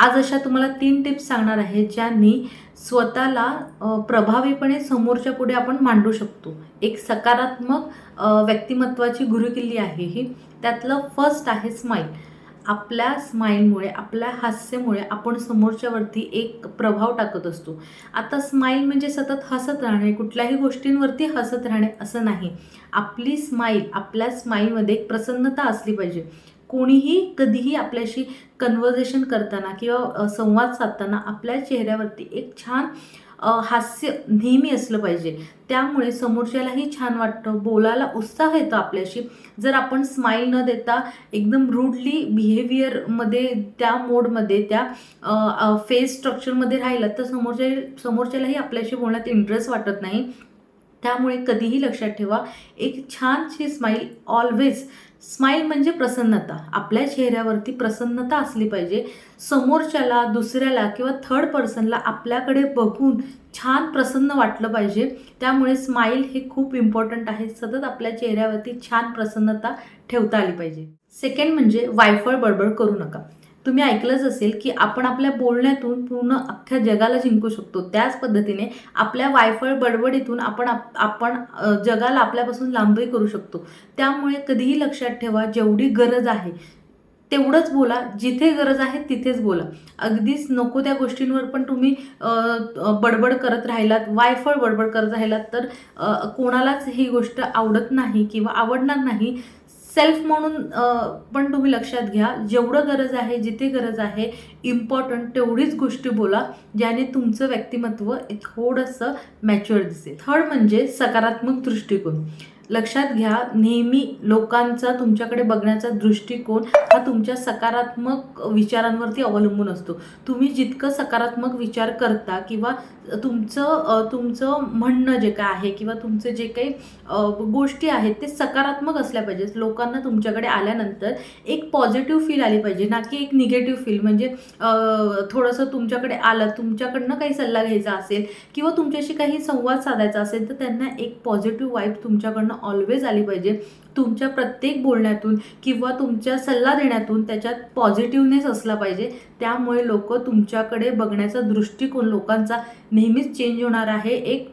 आज अशा तुम्हाला तीन टिप्स सांगणार आहे ज्यांनी स्वतःला प्रभावीपणे समोरच्या पुढे आपण मांडू शकतो. एक सकारात्मक व्यक्तिमत्वाची गुरुकिल्ली आहे ही. त्यातलं फर्स्ट आहे स्माईल आपल्या स्माईलमुळे आपल्या हास्यामुळे आपण समोरच्यावरती एक प्रभाव टाकत असतो. आता स्माईल म्हणजे सतत हसत राहणे कुठल्याही गोष्टींवरती हसत राहणे असं नाही. आपली स्माईल आपल्या स्माईलमध्ये एक प्रसन्नता असली पाहिजे. कोणीही कधीही आपल्याशी कन्व्हर्जेशन करताना किंवा संवाद साधताना आपल्या चेहऱ्यावरती एक छान हास्य नेहमी असलं पाहिजे. त्यामुळे समोरच्यालाही छान वाटतं. बोलायला उत्साह येतो आपल्याशी. जर आपण स्माईल न देता एकदम रूडली बिहेवियरमध्ये त्या मोडमध्ये त्या फेस स्ट्रक्चरमध्ये राहिलं तर समोरच्या समोरच्यालाही आपल्याशी बोलण्यात इंटरेस्ट वाटत नाही. त्यामुळे कधीही लक्षात ठेवा. एक छानशी स्माईल ऑलवेज स्माईल म्हणजे प्रसन्नता. आपल्या चेहऱ्यावरती प्रसन्नता असली पाहिजे. समोरच्याला दुसऱ्याला किंवा थर्ड पर्सनला आपल्याकडे बघून छान प्रसन्न वाटलं पाहिजे. त्यामुळे स्माईल हे खूप इम्पॉर्टंट आहे. सतत आपल्या चेहऱ्यावरती छान प्रसन्नता ठेवता आली पाहिजे. सेकंड म्हणजे वायफळ बडबड करू नका. तुम्ही ऐकलंच असेल की आपण आपल्या बोलण्यातून पूर्ण अख्ख्या जगाला जिंकू शकतो. त्याच पद्धतीने आपल्या वायफळ बडबडीतून आपण आप- आपण जगाला आपल्यापासून लांबही करू शकतो. त्यामुळे कधीही लक्षात ठेवा जेवढी गरज आहे तेवढंच बोला. जिथे गरज आहे तिथेच बोला. अगदीच नको त्या गोष्टींवर पण तुम्ही बडबड करत राहिलात वायफळ बडबड करत राहिलात तर कोणालाच ही गोष्ट आवडत नाही किंवा आवडणार नाही. सेल्फ म्हणून पण तुम्ही लक्षात घ्या जेवढं गरज आहे जिथे गरज आहे इम्पॉर्टंट तेवढीच गोष्टी बोला ज्याने तुमचं व्यक्तिमत्व थोडंसं मॅच्युअर दिसेल. थर्ड म्हणजे सकारात्मक दृष्टिकोन. लक्षात घ्या नेहमी लोकांचा तुमच्याकडे बघण्याचा दृष्टिकोन हा तुमच्या सकारात्मक विचारांवरती अवलंबून असतो. तुम्ही जितकं सकारात्मक विचार करता किंवा तुमचं तुमचं म्हणणं जे काय आहे किंवा तुमचं जे काही गोष्टी आहेत ते सकारात्मक असल्या पाहिजेत. लोकांना तुमच्याकडे आल्यानंतर एक पॉझिटिव्ह फील आली पाहिजे ना की एक निगेटिव्ह फील म्हणजे थोडंसं तुमच्याकडे आलं तुमच्याकडनं काही सल्ला घ्यायचा असेल किंवा तुमच्याशी काही संवाद साधायचा असेल तर त्यांना एक पॉझिटिव्ह वाईब तुमच्याकडनं ऑलवेज आली पाहिजे. तुमच्या प्रत्येक बोलण्यातून किंवा तुमच्या सल्ला देण्यातून त्याच्यात पॉझिटिव्हनेस असला पाहिजे. त्यामुळे लोक तुमच्याकडे बघण्याचा दृष्टिकोन लोकांचा नेहमीच चेंज होणार आहे. एक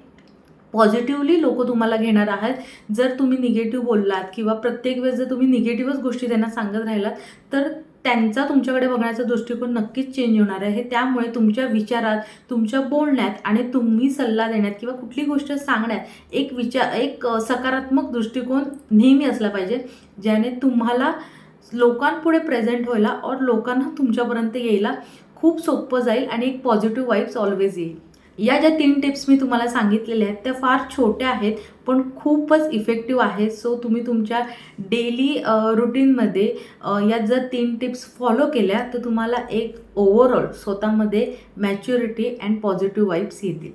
पॉझिटिव्हली लोक तुम्हाला घेणार आहात. जर तुम्ही निगेटिव्ह बोललात किंवा प्रत्येक वेळेस जर तुम्ही निगेटिव्हच गोष्टी त्यांना सांगत राहिलात तर त्यांचा तुमच्याकडे बघण्याचा दृष्टिकोन नक्कीच चेंज होणार आहे. त्यामुळे तुमच्या विचारात तुमच्या बोलण्यात आणि तुम्ही सल्ला देण्यात किंवा कुठली गोष्ट सांगण्यात एक विचार एक सकारात्मक दृष्टिकोन नेहमी असला पाहिजे ज्याने तुम्हाला लोकांपुढे प्रेझेंट व्हायला और लोकांना तुमच्यापर्यंत यायला खूप सोपं जाईल आणि एक पॉझिटिव्ह वाईब्स ऑलवेज येईल. या ज्या तीन टिप्स मी तुम्हाला सांगितलेल्या आहेत त्या फार छोट्या आहेत पण खूपच इफेक्टिव्ह आहेत. सो तुम्ही तुमच्या डेली रुटीनमध्ये या जर तीन टिप्स फॉलो केल्या तर तुम्हाला एक ओव्हरऑल स्वतःमध्ये मॅच्युरिटी अँड पॉझिटिव्ह वाईब्स येतील.